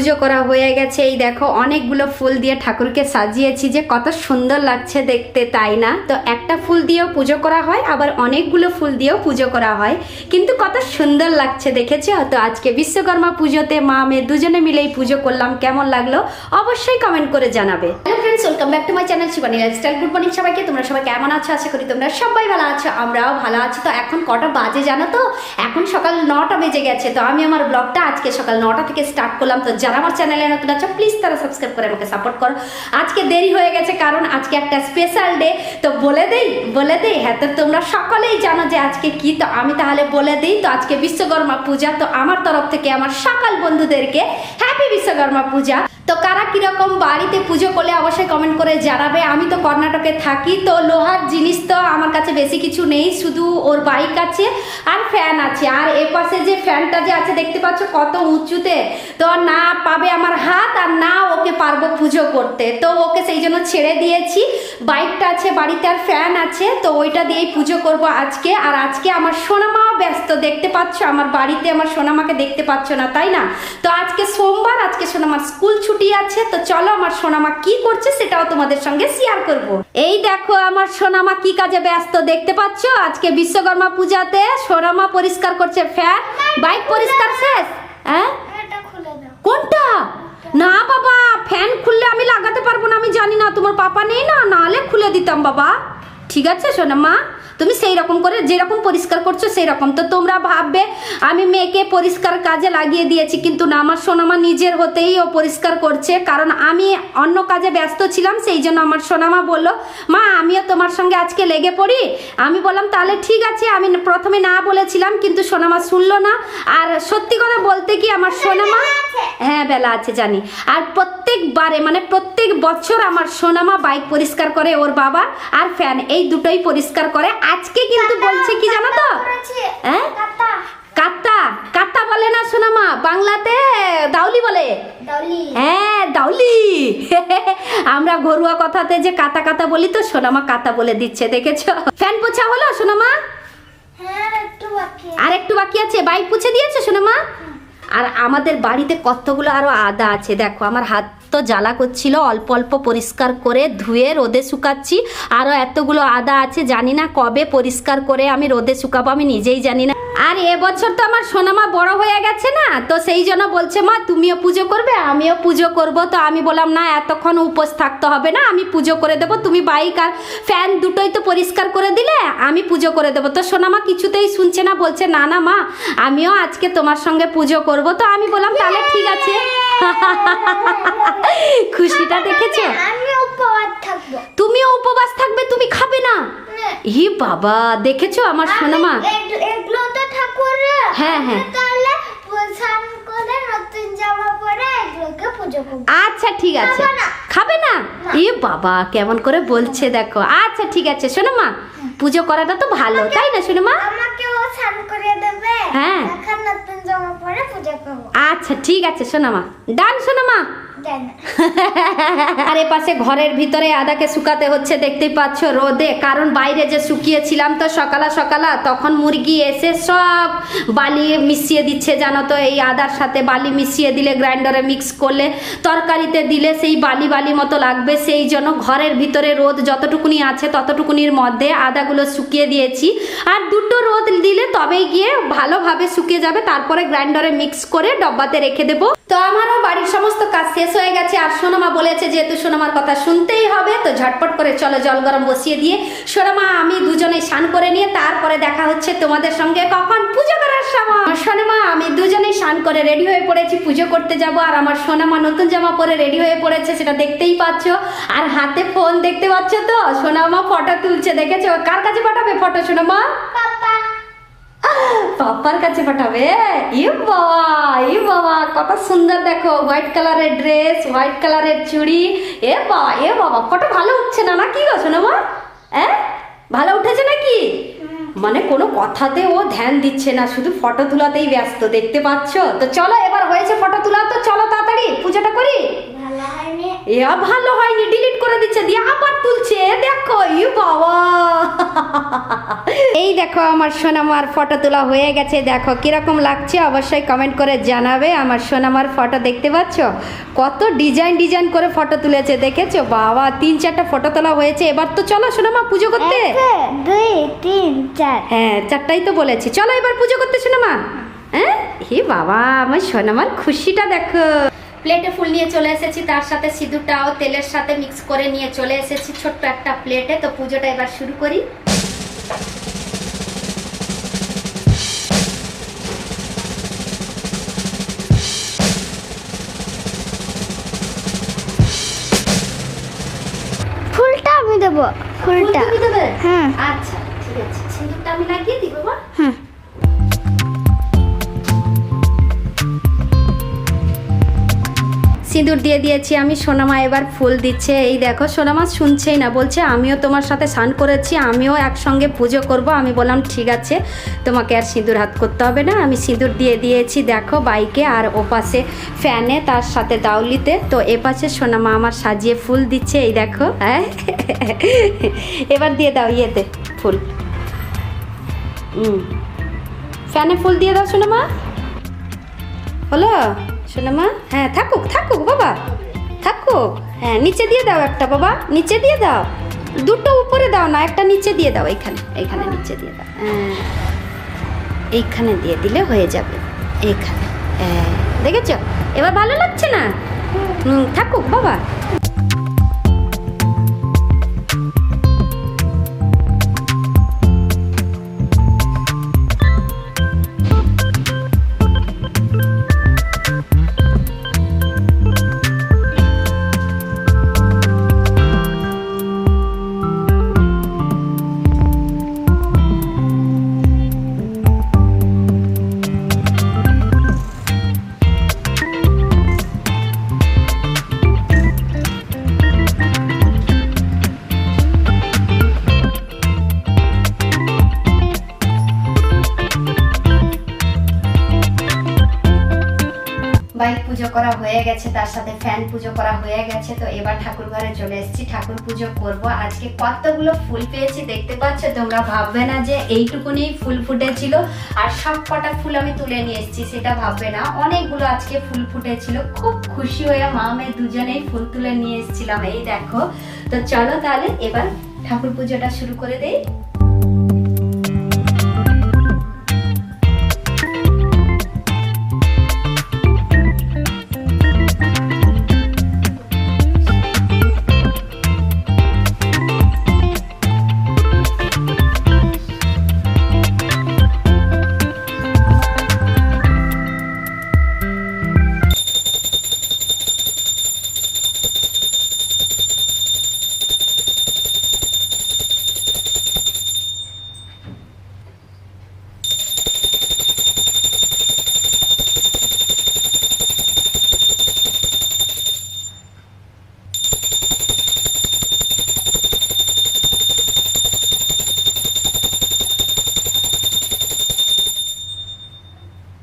পুজো করা হয়ে গেছে। এই দেখো, অনেকগুলো ফুল দিয়ে ঠাকুরকে সাজিয়েছি যে কত সুন্দর লাগছে দেখতে, তাই না? তো একটা ফুল দিয়েও পুজো করা হয়, আবার অনেকগুলো ফুল দিয়েও পুজো করা হয়। কিন্তু কত সুন্দর লাগছে, দেখেছ? তো আজকে বিশ্বকর্মা পুজোতে মা, মেয়ে দুজনে মিলেই পুজো করলাম, কেমন লাগল অবশ্যই কমেন্ট করে জানাবে। Hello friends welcome back to my channel Shivani lifestyle good morning সবাইকে, তোমরা সবাই কেমন আছো? আশা করি তোমরা সবাই ভালো আছো, আমরাও ভালো আছি। তো এখন কটা বাজে জানো তো? এখন সকাল নটা বেজে গেছে। তো আমি আমার ব্লগটা আজকে সকাল নটা থেকে স্টার্ট করলাম। তো যারা আমার চ্যানেলে নতুন আছো প্লিজ তারা সাবস্ক্রাইব করে আমাকে সাপোর্ট করো। আজকে দেরি হয়ে গেছে, কারণ আজকে একটা স্পেশাল ডে তো বলে দেই বলে দেই হ্যাঁ তো তোমরা সকলেই জানো যে আজকে কি, তো আমি তাহলে বলে দিই, তো আজকে বিশ্বকর্মা পূজা, তো আমার তরফ থেকে আমার সকাল বন্ধুদেরকে হ্যাপি বিশ্বকর্মা পূজা। তো কারা কীরকম বাড়িতে পুজো করলে অবশ্যই কমেন্ট করে জানাবে। আমি তো কর্ণাটকে থাকি, তো লোহার জিনিস তো আমার কাছে বেশি কিছু নেই, শুধু ওর বাইক আছে আর ফ্যান আছে। আর এ পাশে যে ফ্যানটা যে আছে, দেখতে পাচ্ছ কত উঁচুতে? তো না পাবে আমার হাত আর না ওকে পারব পুজো করতে। তো ওকে সেই জন্য ছেড়ে দিয়েছি। বাইকটা আছে, বাড়িতে আর ফ্যান আছে, তো ওইটা দিয়েই পুজো করব আজকে। আর আজকে আমার সোনামাও ব্যস্ত দেখতে পাচ্ছ আমার বাড়িতে আমার সোনামাকে দেখতে পাচ্ছ না তাই না? তো আজকে সোমবার আজকে সোনামার স্কুল ছুটি আছে তো চলো আমার সোনামা কি করছে সেটাও তোমাদের সঙ্গে শেয়ার করব। এই দেখো আমার সোনামা কি কাজে ব্যস্ত দেখতে পাচ্ছ? আজকে বিশ্বকর্মা পূজাতে সোনামা পরিষ্কার করছে ফ্যান বাইক পরিষ্কার শেষ? হ্যাঁ? এটা খুলে দাও। কোনটা? না বাবা ফ্যান খুললে আমি লাগাতে পারব না আমি জানি না তোমার পাপা নেই না? নাহলে খুলে দিতাম বাবা। ঠিক আছে শোনা মা তুমি সেই রকম করে যেরকম পরিষ্কার করছ সেই রকম তো তোমরা ভাববে আমি মেয়েকে পরিষ্কার কাজে লাগিয়ে দিয়েছি কিন্তু না আমার সোনামা নিজের হতেই ও পরিষ্কার করছে কারণ আমি অন্য কাজে ব্যস্ত ছিলাম সেই জন্য আমার সোনামা বলল মা আমিও তোমার সঙ্গে আজকে লেগে পড়ি। আমি বললাম তাহলে ঠিক আছে। আমি প্রথমে না বলেছিলাম কিন্তু সোনামা শুনলো না। আর সত্যি কথা বলতে কি আমার সোনামা হ্যাঁ বেলা আছে জানি। আর প্রত্যেকবারে মানে প্রত্যেক বছর আমার সোনামা বাইক পরিষ্কার করে ওর বাবা আর ফ্যান এই দুটোই পরিষ্কার করে। আজকে কিন্তু বলছে কি জানো তো? হ্যাঁ? কাত্তা কাত্তা বলে না সোনামা বাংলাতে দাউলি বলে। হ্যাঁ দাউলি। আমরা ঘরোয়া কথাতে যে কাতা কাতা বলি তো সোনামা কাতা বলে দিচ্ছে দেখেছ? ফ্যান পোছা হলো সোনামা হ্যাঁ একটু বাকি আর একটু বাকি আছে? বাইক পুছে দিয়েছে সোনামা আর আমাদের বাড়িতে কতগুলো আরও আদা আছে দেখো আমার হাত তো জ্বালা করছিল, অল্প অল্প পরিষ্কার করে ধুয়ে রোদে শুকাচ্ছি। আরও এতগুলো আদা আছে, জানি না কবে পরিষ্কার করে আমি রোদে শুকাবো, আমি নিজেই জানি না। আর এবছর তো আমার সোনামা বড় হয়ে গেছে না তো সেই জন্য বলছে মা তুমিও পুজো করবে আমিও পুজো করব। তো আমি বললাম না এতক্ষণ উপোস থাকতে হবে না আমি পুজো করে দেবো। তুমি বাইক আর ফ্যান দুটোই তো পরিষ্কার করে দিলে আমি পুজো করে দেবো। তো সোনামা কিছুতেই শুনছে না বলছে না না মা আমিও আজকে তোমার সঙ্গে পুজো করব। তো আমি বললাম তাহলে ঠিক আছে। খুশিটা দেখেছ? তুমিও উপবাস থাকবে তুমি খাবে না? হি বাবা দেখেছ আমার সোনামা? এগুলো তো ঠাকুরের হ্যাঁ, হ্যাঁ। তাহলে স্নান করে নতুন জামা পরে এগুলোকে পুজো করব। আচ্ছা ঠিক আছে। খাবে না? এ বাবা কেমন করে বলছে দেখো। আচ্ছা ঠিক আছে। শোনো মা পুজো করাটা তো ভালো তাই না শোনো মা আমাকেও স্নান করে দেবে। হ্যাঁ। এখন নতুন জামা পরে পুজো করব। আচ্ছা ঠিক আছে শোনো মা ডান শোনো মা আর এ পাশে ঘরের ভিতরে আদাকে শুকাতে হচ্ছে, দেখতেই পাচ্ছ রোদে। কারণ বাইরে যে শুকিয়েছিলাম তো সকালা সকালা, তখন মুরগি এসে সব বালি মিশিয়ে দিচ্ছে, জানো তো, এই আদার সাথে বালি মিশিয়ে দিলে, গ্রাইন্ডারে মিক্স করলে, তরকারিতে দিলে সেই বালি বালি মতো লাগবে। সেই জন্য ঘরের ভিতরে রোদ যতটুকুনি আছে, ততটুকুনির মধ্যে আদাগুলো শুকিয়ে দিয়েছি। আর দুটো রোদ দিলে তবেই গিয়ে ভালোভাবে শুকিয়ে যাবে, তারপরে গ্রাইন্ডারে মিক্স করে ডব্বাতে রেখে দেবো। তো আমারও বাড়ির সমস্ত কাজ শেষ হয়ে গেছে। আর সোনামা বলেছে যেহেতু সোনামার কথা শুনতেই হবে। তো ঝটপট করে চলো জল গরম বসিয়ে দিয়ে। সোনামা, আমি দুজনে স্নান করে নিয়ে তারপরে দেখা হচ্ছে তোমাদের সঙ্গে কখন? পুজো করার সময়। সোনামা, আমি দুজনেই স্নান করে রেডি হয়ে পড়েছি। পুজো করতে যাব। আর আমার সোনামা নতুন জামা পরে রেডি হয়ে পড়েছে, সেটা দেখতেই পাচ্ছ। আর হাতে ফোন দেখতে পাচ্ছ তো? সোনামা ফটো তুলছে, দেখেছ? কার কাছে পাঠাবে ফটো, সোনামা? পাপার কাছে পাঠাবে। ই বাবা ই বাবা, কত সুন্দর দেখো। হোয়াইট কালারের ড্রেস হোয়াইট কালারের চুড়ি। এ বাবা এ বাবা, ফটো ভালো উঠছে না না কি গো শোনো হ্যাঁ? ভালো উঠেছে নাকি? মানে কোনো কথাতে ও ধ্যান দিচ্ছে না, শুধু ফটো তোলাতেই ব্যস্ত, দেখতে পাচ্ছ? তো চলো, এবার হয়েছে ফটো তোলা, তো চলো তাড়াতাড়ি, পুজোটা করি? ভালো হয়নি এ ভালো হয়নি ডিলিট করে দিচ্ছে দিয়ে আবার তুলছে দেখো ই বাবা। এই দেখো আমার সোনামার ফটো তোলা হয়ে গেছে দেখো কীরকম লাগছে অবশ্যই কমেন্ট করে জানাবে আমার সোনামার ফটো দেখতে পাচ্ছ? কত ডিজাইন ডিজাইন করে ফটো তুলেছে দেখেছ? বাবা তিন চারটা ফটো তোলা হয়েছে এবার তো চলো সোনামা পুজো করতে। দুই তিন চার। হ্যাঁ চারটাই তো বলেছি চলো এবার পুজো করতে সোনামা। হ্যাঁ? হে বাবা আমার সোনামার খুশিটা দেখো। প্লেটে ফুল নিয়ে চলে এসেছি তার সাথে সিঁদুরটাও তেলের সাথে মিক্স করে নিয়ে চলে এসেছি ছোট্ট একটা প্লেটে তো পুজোটা এবার শুরু করি। ফুলটা আমি দেবো ফুলটা। হ্যাঁ আচ্ছা ঠিক আছে। সিঁদুরটা আমি লাগিয়ে দিই বাবা হুম। সিঁদুর দিয়ে দিয়েছি, আমি সোনামা এবার ফুল দিচ্ছে। এই দেখো, সোনামা শুনছেই না, বলছে, আমিও তোমার সাথে স্নান করেছি, আমিও একসঙ্গে পুজো করব। আমি বললাম, ঠিক আছে, তোমাকে আর সিঁদুর হাত করতে হবে না, আমি সিঁদুর দিয়ে দিয়েছি, দেখো বাইকে আর ও পাশে ফ্যানে, তার সাথে দাউলিতে। তো এ পাশে সোনামা আমার সাজিয়ে ফুল দিচ্ছে, এই দেখো হ্যাঁ? এবার দিয়ে দাও ইয়েতে ফুল। ফ্যানে ফুল দিয়ে দাও সোনামা। হলো? সোনামা হ্যাঁ থাকুক থাকুক বাবা, থাকুক। হ্যাঁ নিচে দিয়ে দাও একটা বাবা, নিচে দিয়ে দাও। দুটো উপরে দাও না, একটা নিচে দিয়ে দাও এখানে এইখানে নিচে দিয়ে দাও। হ্যাঁ এইখানে দিয়ে দিলে হয়ে যাবে, এইখানে। হ্যাঁ দেখেছ? এবার ভালো লাগছে না? থাকুক বাবা। হয়ে গেছে, তার সাথে ফ্যান পুজো করা হয়ে গেছে, তো এবার ঠাকুর ঘরে চলে এসেছি। ঠাকুর পুজো করব। আজকে কতগুলো ফুল পেয়েছি দেখতে পাচ্ছ, তোমরা ভাববে না যে এইটুকুনি ফুল ফুটেছিল। আর সব কটা ফুল আমি তুলে নিয়ে এসেছি, সেটা ভাববে না। অনেকগুলো আজকে ফুল ফুটেছিল। খুব খুশি হয়ে মা মেয়ে দুজনেই ফুল তুলে নিয়ে এসেছিলাম। এই দেখো, তো চলো তাহলে এবার ঠাকুর পুজোটা শুরু করে দেই।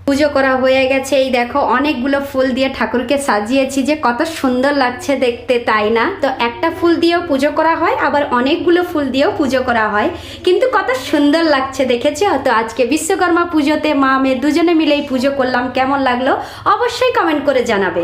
পুজো করা হয়ে গেছে। এই দেখো, অনেকগুলো ফুল দিয়ে ঠাকুরকে সাজিয়েছি যে কত সুন্দর লাগছে দেখতে, তাই না? তো একটা ফুল দিয়েও পুজো করা হয়, আবার অনেকগুলো ফুল দিয়েও পুজো করা হয়। কিন্তু কত সুন্দর লাগছে, দেখেছ? তো আজকে বিশ্বকর্মা পুজোতে মা মেয়ে দুজনে মিলেই পুজো করলাম, কেমন লাগল? অবশ্যই কমেন্ট করে জানাবে।